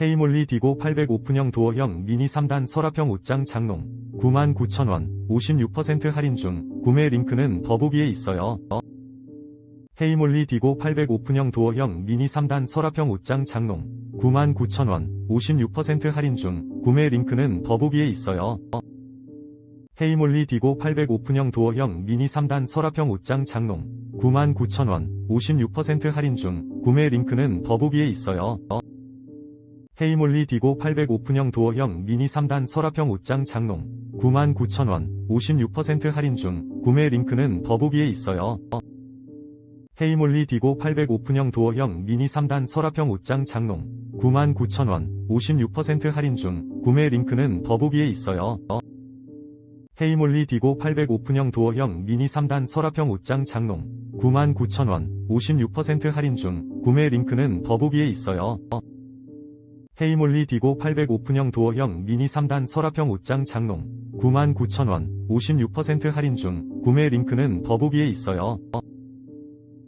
헤이몰리 디고 800 오픈형 도어형 미니 3단 서랍형 옷장 장롱 99,000원 56% 할인 중 구매 링크는 더보기에 있어요. 헤이몰리 디고 800 오픈형 도어형 미니 3단 서랍형 옷장 장롱 99,000원 56% 할인 중 구매 링크는 더보기에 있어요. 헤이몰리 디고 800 오픈형 도어형 미니 3단 서랍형 옷장 장롱 99,000원 56% 할인 중 구매 링크는 더보기에 있어요. 헤이몰리 디고 800 오픈형 도어형 미니 3단 서랍형 옷장 장롱 99,000원 56% 할인 중 구매 링크는 더보기에 있어요. 헤이몰리 디고 800 오픈형 도어형 미니 3단 서랍형 옷장 장롱 99,000원 56% 할인 중 구매 링크는 더보기에 있어요. 헤이몰리 디고 800 오픈형 도어형 미니 3단 서랍형 옷장 장롱 99,000원 56% 할인 중 구매 링크는 더보기에 있어요. 헤이몰리 디고 800 오픈형 도어형 미니 3단 서랍형 옷장 장롱 99,000원 56% 할인 중 구매 링크는 더보기에 있어요.